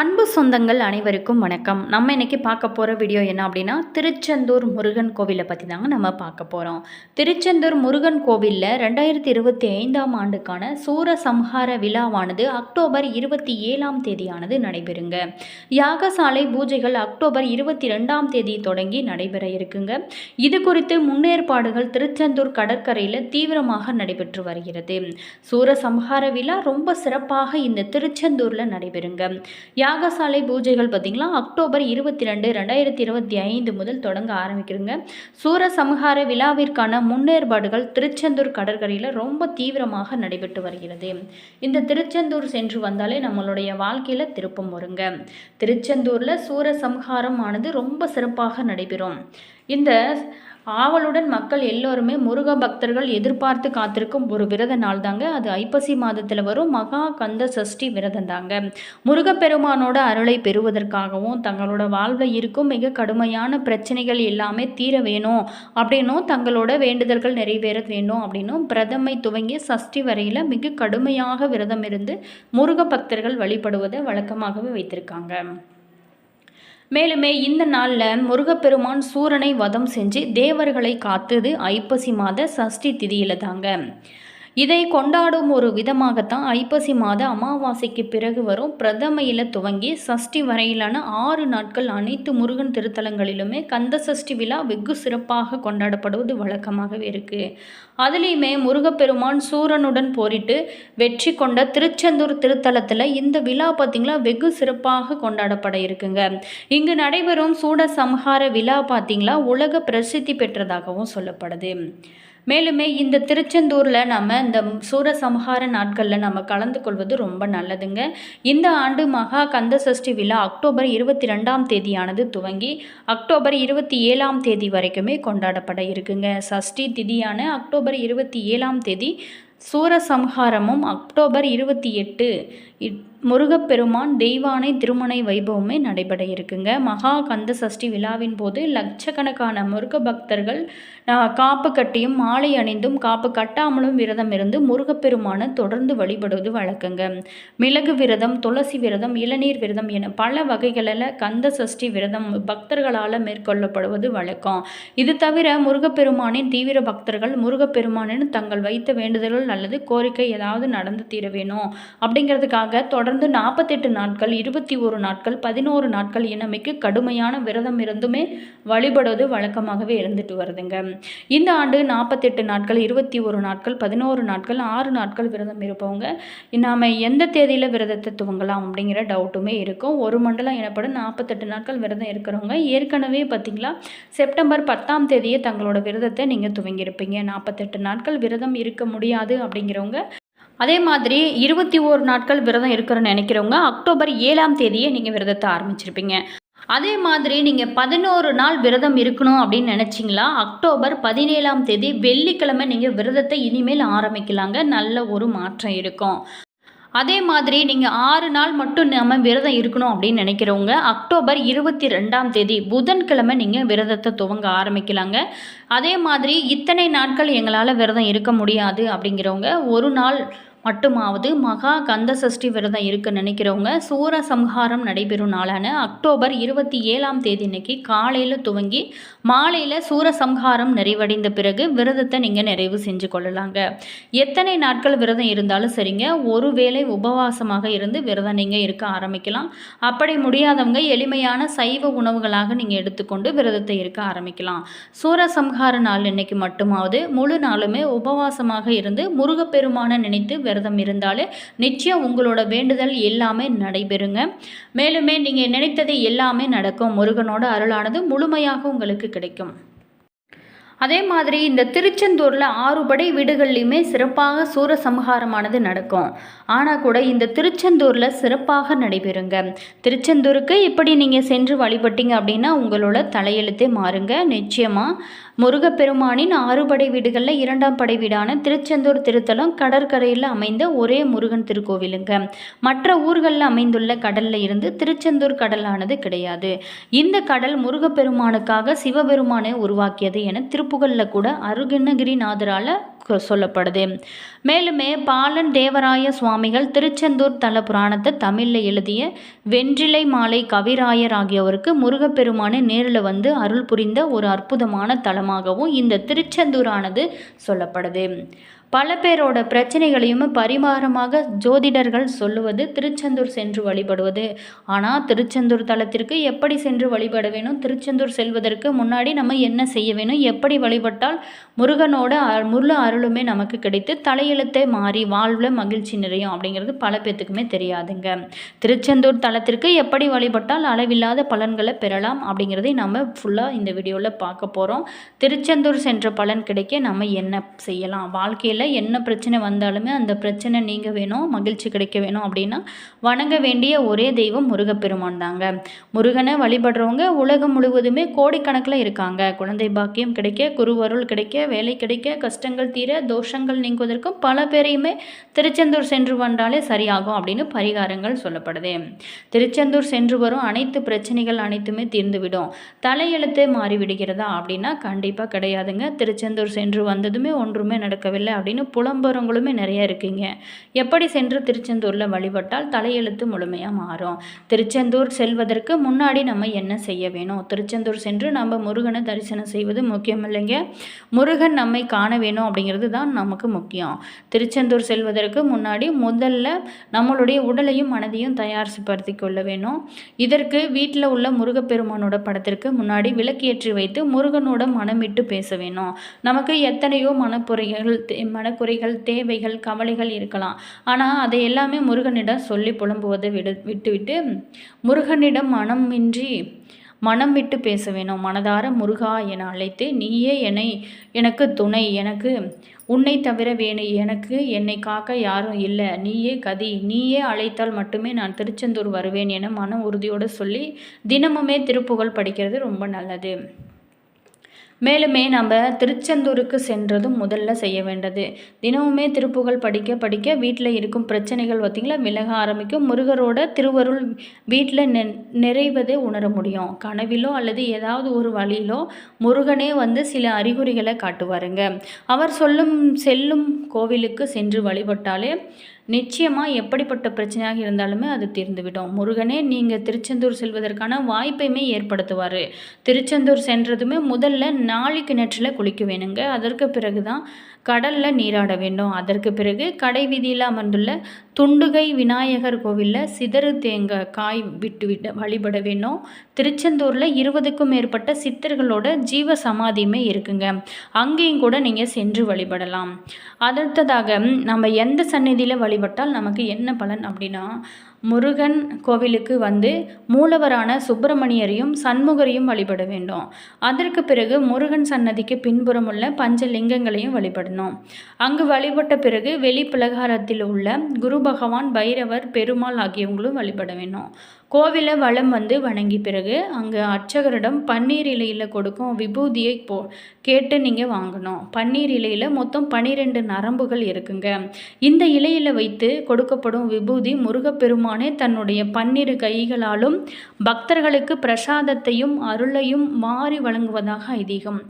அன்பு சொந்தங்கள் அனைவருக்கும் வணக்கம். நம்ம இன்னைக்கு பார்க்க போகிற வீடியோ என்ன அப்படின்னா திருச்செந்தூர் முருகன் கோவிலை பற்றி தாங்க நம்ம பார்க்க போகிறோம் திருச்செந்தூர் முருகன் கோவிலில் ரெண்டாயிரத்தி இருபத்தி ஐந்தாம் ஆண்டுக்கான சூரசம்ஹார விழாவானது அக்டோபர் இருபத்தி ஏழாம் தேதியானது நடைபெறுங்க. யாகசாலை பூஜைகள் அக்டோபர் இருபத்தி ரெண்டாம் தேதி தொடங்கி நடைபெற இருக்குங்க. இது குறித்து முன்னேற்பாடுகள் திருச்செந்தூர் கடற்கரையில் தீவிரமாக நடைபெற்று வருகிறது. சூரசம்ஹார விழா ரொம்ப சிறப்பாக இந்த திருச்செந்தூரில் நடைபெறுங்க. யாகசாலை பூஜைகள் பார்த்திங்களா? அக்டோபர் இருபத்தி ரெண்டு ரெண்டாயிரத்தி இருபத்தி ஐந்து முதல் தொடங்க ஆரம்பிக்கிறதுங்க சூரசம்ஹார விழாவிற்கான முன்னேற்பாடுகள் திருச்செந்தூர் கடற்கரையில் ரொம்ப தீவிரமாக நடைபெற்று வருகிறது. இந்த திருச்செந்தூர் சென்று வந்தாலே நம்மளுடைய வாழ்க்கையில் திருப்பம் வருங்க. திருச்செந்தூரில் சூரசம்ஹாரம் ஆனது ரொம்ப சிறப்பாக நடைபெறும். இந்த ஆவலுடன் மக்கள் எல்லோருமே முருக பக்தர்கள் எதிர்பார்த்து காத்திருக்கும் ஒரு விரத நாள் தாங்க அது ஐப்பசி மாதத்தில் வரும். மகா கந்த சஷ்டி விரதம் தாங்க முருகப்பெருமானோட அருளை பெறுவதற்காகவும் தங்களோட வாழ்வில் இருக்கும் மிக கடுமையான பிரச்சனைகள் எல்லாமே தீர வேணும் அப்படின்னும் தங்களோட வேண்டுதல்கள் நிறைவேற வேணும் அப்படின்னும் பிரதமை துவங்கி சஷ்டி வரையில் மிக கடுமையாக விரதம் இருந்து முருக பக்தர்கள் வழிபடுவதை வழக்கமாகவே வைத்திருக்காங்க. மேலுமே இந்த நாளில் முருகப்பெருமான் சூரனை வதம் செஞ்சு தேவர்களை காத்தது ஐப்பசி மாத சஷ்டி திதியில் தாங்க. இதை கொண்டாடும் ஒரு விதமாகத்தான் ஐப்பசி மாத அமாவாசைக்கு பிறகு வரும். பிரதமையில் துவங்கி சஷ்டி வரையிலான ஆறு நாட்கள் அனைத்து முருகன் திருத்தலங்களிலுமே கந்த சஷ்டி விழா வெகு சிறப்பாக கொண்டாடப்படுவது வழக்கமாகவே இருக்குது அதுலேயுமே முருகப்பெருமான் சூரனுடன் போரிட்டு வெற்றி கொண்ட திருச்செந்தூர் திருத்தலத்தில் இந்த விழா பார்த்திங்களா வெகு சிறப்பாக கொண்டாடப்பட இருக்குங்க. இங்கு நடைபெறும் சூட சம்ஹார விழா பார்த்திங்களா உலக பிரசித்தி பெற்றதாகவும் சொல்லப்படுது. மேலுமே இந்த திருச்செந்தூரில் நம்ம இந்த சூரசம்ஹார நாட்களில் நம்ம கலந்து கொள்வது ரொம்ப நல்லதுங்க. இந்த ஆண்டு மகா கந்த சஷ்டி விழா அக்டோபர் இருபத்தி ரெண்டாம் தேதியானது துவங்கி அக்டோபர் இருபத்தி ஏழாம் தேதி வரைக்குமே கொண்டாடப்பட இருக்குங்க. சஷ்டி திதியான அக்டோபர் இருபத்தி ஏழாம் தேதி சூரசம்ஹாரமும் அக்டோபர் இருபத்தி எட்டு முருகப்பெருமான் தெய்வானை திருமணை வைபவமே நடைபெற இருக்குங்க. மகா கந்த சஷ்டி விழாவின் போது லட்சக்கணக்கான முருக பக்தர்கள் காப்பு கட்டியும் மாலை அணிந்தும் காப்பு கட்டாமலும் விரதம் இருந்து முருகப்பெருமானை தொடர்ந்து வழிபடுவது வழக்கங்க. மிளகு விரதம் துளசி விரதம் இளநீர் விரதம் என பல வகைகளில் கந்த சஷ்டி விரதம் பக்தர்களால் மேற்கொள்ளப்படுவது வழக்கம். இது தவிர முருகப்பெருமானின் தீவிர பக்தர்கள் முருகப்பெருமானின் தங்கள் வைத்த வேண்டுதல்கள் அல்லது கோரிக்கை ஏதாவது நடந்து தீர வேணும் அப்படிங்கிறதுக்காக தொடர்ந்து நாற்பத்தெட்டு நாட்கள் இருபத்தி ஒரு நாட்கள் பதினோரு நாட்கள் இனமைக்கு கடுமையான விரதம் இருந்துமே வழிபடுவது வழக்கமாகவே இருந்துட்டு வருதுங்க. இந்த ஆண்டு நாற்பத்தெட்டு நாட்கள் இருபத்தி ஒரு நாட்கள் பதினோரு நாட்கள் ஆறு நாட்கள் விரதம் இருப்பவங்க நாம் எந்த தேதியில் விரதத்தை துவங்கலாம் அப்படிங்கிற டவுட்டுமே இருக்கும். ஒரு மண்டலம் எனப்படும் நாற்பத்தெட்டு நாட்கள் விரதம் இருக்கிறவங்க ஏற்கனவே பார்த்திங்களா செப்டம்பர் பத்தாம் தேதியே தங்களோட விரதத்தை நீங்கள் துவங்கியிருப்பீங்க. நாற்பத்தெட்டு நாட்கள் விரதம் இருக்க முடியாது அப்படிங்கிறவங்க அதே மாதிரி இருபத்தி ஓரு நாட்கள் விரதம் இருக்கிறன்னு நினைக்கிறவங்க அக்டோபர் ஏழாம் தேதியே நீங்கள் விரதத்தை ஆரம்பிச்சிருப்பீங்க. அதே மாதிரி நீங்கள் பதினோரு நாள் விரதம் இருக்கணும் அப்படின்னு நினச்சிங்களா? அக்டோபர் பதினேழாம் தேதி வெள்ளிக்கிழமை நீங்கள் விரதத்தை இனிமேல் ஆரம்பிக்கலாங்க. நல்ல ஒரு மாற்றம் இருக்கும். அதே மாதிரி நீங்கள் ஆறு நாள் மட்டும் நம்ம விரதம் இருக்கணும் அப்படின்னு நினைக்கிறவங்க அக்டோபர் இருபத்தி ரெண்டாம் தேதி புதன்கிழமை நீங்கள் விரதத்தை துவங்க ஆரம்பிக்கலாங்க. அதே மாதிரி இத்தனை நாட்கள் எங்களால் விரதம் இருக்க முடியாது அப்படிங்கிறவங்க ஒரு நாள் மட்டுமாவது மகா கந்த சஷ்டி விரதம் இருக்க நினைக்கிறவங்க சூரசம்ஹாரம் நடைபெறும் நாளான அக்டோபர் இருபத்தி ஏழாம் தேதி இன்னைக்கு காலையில் துவங்கி மாலையில் சூரசம்ஹாரம் நிறைவடைந்த பிறகு விரதத்தை நீங்கள் நிறைவு செஞ்சு கொள்ளலாங்க. எத்தனை நாட்கள் விரதம் இருந்தாலும் சரிங்க ஒரு வேளை உபவாசமாக இருந்து விரதம் நீங்கள் இருக்க ஆரம்பிக்கலாம். அப்படி முடியாதவங்க எளிமையான சைவ உணவுகளாக நீங்கள் எடுத்துக்கொண்டு விரதத்தை இருக்க ஆரம்பிக்கலாம். சூரசம்ஹார நாள் இன்னைக்கு மட்டுமாவது முழு நாளுமே உபவாசமாக இருந்து முருகப்பெருமான நினைத்து விரதம் இருந்தாலே நிச்சயம் உங்களோட வேண்டுதல் எல்லாமே நடைபெறுங்க. மேலுமே நீங்கள் நினைத்தது எல்லாமே நடக்கும். முருகனோட அருளானது முழுமையாக உங்களுக்கு கிடைக்கும். அதே மாதிரி இந்த திருச்செந்தூரில் ஆறுபடை வீடுகள்லையுமே சிறப்பாக சூரசம்ஹாரமானது நடக்கும். ஆனால் கூட இந்த திருச்செந்தூரில் சிறப்பாக நடைபெறுங்க. திருச்செந்தூருக்கு இப்படி நீங்கள் சென்று வழிபட்டீங்க அப்படின்னா உங்களோட தலையெழுத்தே மாறுங்க. நிச்சயமாக முருகப்பெருமானின் ஆறுபடை வீடுகளில் இரண்டாம் படை வீடான திருச்செந்தூர் திருத்தலம் கடற்கரையில் அமைந்த ஒரே முருகன் திருக்கோவிலுங்க. மற்ற ஊர்களில் அமைந்துள்ள கடலில் இருந்து திருச்செந்தூர் கடலானது கிடையாது. இந்த கடல் முருகப்பெருமானுக்காக சிவபெருமானை உருவாக்கியது என திரு திருப்புகளில் கூட அருகிணகிரிநாதரால் சொல்லப்படுது. மேலுமே பாலன் தேவராய சுவாமிகள் திருச்செந்தூர் தல புராணத்தை தமிழில் எழுதிய வென்றிலை மாலை கவிராயர் ஆகியோருக்கு முருகப்பெருமானை நேரில் வந்து அருள் புரிந்த ஒரு அற்புதமான தலமாகவும் இந்த திருச்செந்தூரானது சொல்லப்படுது. பல பேரோட பிரச்சனைகளையும் பரிமாறமாக ஜோதிடர்கள் சொல்லுவது திருச்செந்தூர் சென்று வழிபடுவது. ஆனால் திருச்செந்தூர் தலத்திற்கு எப்படி சென்று வழிபட வேணும் திருச்செந்தூர் செல்வதற்கு முன்னாடி நம்ம என்ன செய்ய வேணும் எப்படி வழிபட்டால் முருகனோட அ- முழு அருளுமே நமக்கு கிடைத்து தலையெழுத்தை மாறி வாழ்வில் மகிழ்ச்சி நிறையும் அப்படிங்கிறது பல பேத்துக்குமே தெரியாதுங்க. திருச்செந்தூர் தலத்திற்கு எப்படி வழிபட்டால் அளவில்லாத பலன்களை பெறலாம் அப்படிங்கிறதை நம்ம ஃபுல்லாக இந்த வீடியோவில் பார்க்க போகிறோம் திருச்செந்தூர் சென்ற பலன் கிடைக்க நம்ம என்ன செய்யலாம்? வாழ்க்கையில் என்ன பிரச்சனை வந்தாலுமே அந்த பிரச்சனை நீங்க வேணும் மகிழ்ச்சி கிடைக்க வேணும் அப்படின்னா வணங்க வேண்டிய ஒரே தெய்வம் முருகப்பெருமான் தாங்க. முருகனை வழிபடுறவங்க உலகம் முழுவதுமே கோடிக்கணக்கில் இருக்காங்க. குழந்தை பாக்கியம் கிடைக்க குருவருள் கிடைக்க வேலை கிடைக்க கஷ்டங்கள் தீர தோஷங்கள் நீங்குவதற்கும் பல பேரையுமே திருச்செந்தூர் சென்று வந்தாலே சரியாகும் அப்படின்னு பரிகாரங்கள் சொல்லப்படுது. திருச்செந்தூர் சென்று வரும் அனைத்து பிரச்சனைகள் அனைத்துமே தீர்ந்துவிடும். தலையெழுத்தே மாறிவிடுகிறதா அப்படின்னா கண்டிப்பாக கிடையாதுங்க. திருச்செந்தூர் சென்று வந்ததுமே ஒன்றுமே நடக்கவில்லை அப்படின்னு புலம்புறவங்களுமே நிறைய இருக்கீங்க. எப்படி சென்று திருச்செந்தூரில் வழிபட்டால் தலையெழுத்து முழுமையாக மாறும். திருச்செந்தூர் செல்வதற்கு முன்னாடி நம்ம என்ன செய்ய வேணும்? திருச்செந்தூர் சென்று நம்ம முருகனை தரிசனம் செய்வது முக்கியம் இல்லைங்க. முருகன் நம்மை காண வேணும் அப்படிங்கிறது தான் நமக்கு முக்கியம். திருச்செந்தூர் செல்வதற்கு முன்னாடி முதல்ல நம்மளுடைய உடலையும் மனதையும் தயார்படுத்தி கொள்ள வேணும். இதற்கு வீட்டில் உள்ள முருகப்பெருமானோட படத்திற்கு முன்னாடி விளக்கேற்றி வைத்து முருகனோட மனமிட்டு பேச வேணும். நமக்கு எத்தனையோ மனப்புறைகள் மனக்குறைகள் தேவைகள் கவலைகள் இருக்கலாம். ஆனால் அதை எல்லாமே முருகனிடம் சொல்லி புலம்புவதை விடு விட்டுவிட்டு முருகனிடம் மனமின்றி மனம் விட்டு பேச வேணும். மனதார முருகா என அழைத்து நீயே என்னை எனக்கு துணை. எனக்கு உன்னை தவிர வேணு எனக்கு என்னை காக்க யாரும் இல்லை. நீயே கதி. நீயே அழைத்தால் மட்டுமே நான் திருச்செந்தூர் வருவேன் என மன உறுதியோடு சொல்லி தினமுமே திருப்புகழ் படிக்கிறது ரொம்ப நல்லது. மேலுமே நம்ம திருச்செந்தூருக்கு சென்றதும் முதல்ல செய்ய வேண்டது. தினமுமே திருப்புகழ் படிக்க படிக்க வீட்டில் இருக்கும் பிரச்சனைகள் பார்த்திங்களா விலக ஆரம்பிக்கும். முருகரோட திருவருள் வீட்டில் நெ நிறைவதை உணர முடியும். கனவிலோ அல்லது ஏதாவது ஒரு வழியிலோ முருகனே வந்து சில அறிகுறிகளை காட்டுவாருங்க. அவர் சொல்லும் செல்லும் கோவிலுக்கு சென்று வழிபட்டாலே நிச்சயமாக எப்படிப்பட்ட பிரச்சனையாக இருந்தாலுமே அது தீர்ந்துவிடும். முருகனே நீங்கள் திருச்செந்தூர் செல்வதற்கான வாய்ப்பையுமே ஏற்படுத்துவார். திருச்செந்தூர் சென்றதுமே முதல்ல நாழி கிணற்றில் குளிக்க வேணுங்க. அதற்கு பிறகு தான் கடலில் நீராட வேண்டும். அதற்கு பிறகு கடை வீதியில் அமர்ந்துள்ள துண்டுகை விநாயகர் கோவிலில் சிதறு தேங்காய் காய் விட்டு விட்டு வழிபட வேண்டும். திருச்செந்தூரில் இருபதுக்கும் மேற்பட்ட சித்தர்களோட ஜீவ சமாதியுமே இருக்குங்க. அங்கேயும் கூட நீங்கள் சென்று வழிபடலாம். அடுத்ததாக நம்ம எந்த சந்நிதியில் வழிபட்டால் நமக்கு என்ன பலன் அப்படின்னா முருகன் கோவிலுக்கு வந்து மூலவரான சுப்பிரமணியரையும் சண்முகரையும் வழிபட வேண்டும். அதற்கு பிறகு முருகன் சன்னதிக்கு பின்புறம் உள்ள பஞ்சலிங்கங்களையும் வழிபடணும். அங்கு வழிபட்ட பிறகு வெளி பிளகாரத்தில் உள்ள குரு பகவான் பைரவர் பெருமாள் ஆகியவங்களும் வழிபட வேண்டும். கோவிலை வளம் வந்து வணங்கி பிறகு அங்கே அர்ச்சகரிடம் பன்னீர் இலையில் கொடுக்கும் விபூதியை போ கேட்டு நீங்கள் வாங்கணும். பன்னீர் இலையில் மொத்தம் பன்னிரெண்டு நரம்புகள் இருக்குங்க. இந்த இலையில் வைத்து கொடுக்கப்படும் விபூதி முருகப்பெருமானே தன்னுடைய பன்னிரு கைகளாலும் பக்தர்களுக்கு பிரசாதத்தையும் அருளையும் மாறி வழங்குவதாக ஐதீகம்.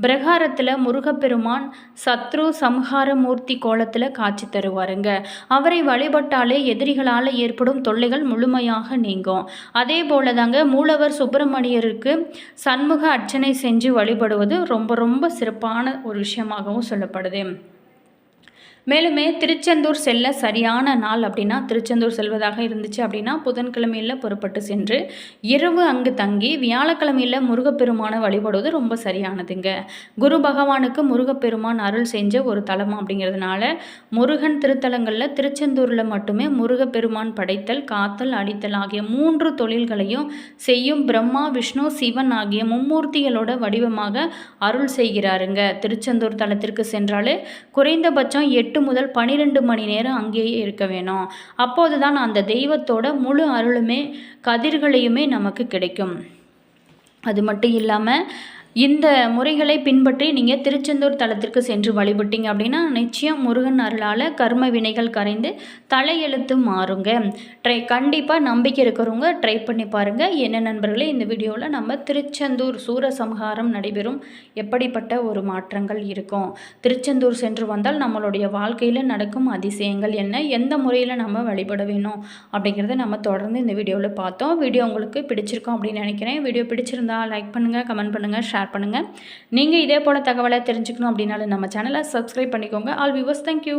பிரகாரத்தில் முருகப்பெருமான் சத்ரு சம்ஹார மூர்த்தி கோலத்தில் காட்சி தருவாருங்க. அவரை வழிபட்டாலே எதிரிகளால் ஏற்படும் தொல்லைகள் முழுமையாக நீங்கும். அதே போல தாங்க மூலவர் சுப்பிரமணியருக்கு சண்முக அர்ச்சனை செஞ்சு வழிபடுவது ரொம்ப ரொம்ப சிறப்பான ஒரு விஷயமாகவும் சொல்லப்படுது. மேலுமே திருச்செந்தூர் செல்ல சரியான நாள் அப்படின்னா திருச்செந்தூர் செல்வதாக இருந்துச்சு அப்படின்னா புதன்கிழமையில் புறப்பட்டு சென்று இரவு அங்கு தங்கி வியாழக்கிழமையில் முருகப்பெருமானை வழிபடுவது ரொம்ப சரியானதுங்க. குரு பகவானுக்கு முருகப்பெருமான் அருள் செஞ்ச ஒரு தலம் அப்படிங்கிறதுனால முருகன் திருத்தலங்களில் திருச்செந்தூரில் மட்டுமே முருகப்பெருமான் படைத்தல் காத்தல் அடித்தல் ஆகிய மூன்று தொழில்களையும் செய்யும் பிரம்மா விஷ்ணு சிவன் ஆகிய மும்மூர்த்திகளோட வடிவமாக அருள் செய்கிறாருங்க. திருச்செந்தூர் தலத்திற்கு சென்றாலே குறைந்தபட்சம் எட்டு முதல் பன்னிரெண்டு மணி நேரம் அங்கேயே இருக்க வேணும். அப்போது தான் அந்த தெய்வத்தோட முழு அருளுமே கதிர்களையுமே நமக்கு கிடைக்கும். அது மட்டும் இல்லாமல் இந்த முறைகளை பின்பற்றி நீங்கள் திருச்செந்தூர் தலத்திற்கு சென்று வழிபட்டீங்க அப்படின்னா நிச்சயம் முருகன் அருளால் கர்ம வினைகள் கரைந்து தலையெழுத்து மாறுங்க. ட்ரை கண்டிப்பாக நம்பிக்கை இருக்கிறவங்க ட்ரை பண்ணி பாருங்கள் என்ன நண்பர்களே இந்த வீடியோவில் நம்ம திருச்செந்தூர் சூரசம்ஹாரம் நடைபெறும். எப்படிப்பட்ட ஒரு மாற்றங்கள் இருக்கும்? திருச்செந்தூர் சென்று வந்தால் நம்மளுடைய வாழ்க்கையில் நடக்கும் அதிசயங்கள் என்ன? எந்த முறையில் நம்ம வழிபட வேணும்? அப்படிங்கிறத நம்ம தொடர்ந்து இந்த வீடியோவில் பார்த்தோம். வீடியோ உங்களுக்கு பிடிச்சிருக்கோம் அப்படின்னு நினைக்கிறேன். வீடியோ பிடிச்சிருந்தா லைக் பண்ணுங்கள் கமெண்ட் பண்ணுங்கள் ஷேர் பண்ணுங்கள் நீங்கள் இதே போல் தகவலை தெரிஞ்சுக்கணும் அப்படின்னாலும் நம்ம சேனலை சப்ஸ்கிரைப் பண்ணிக்கோங்க. All viewers thank you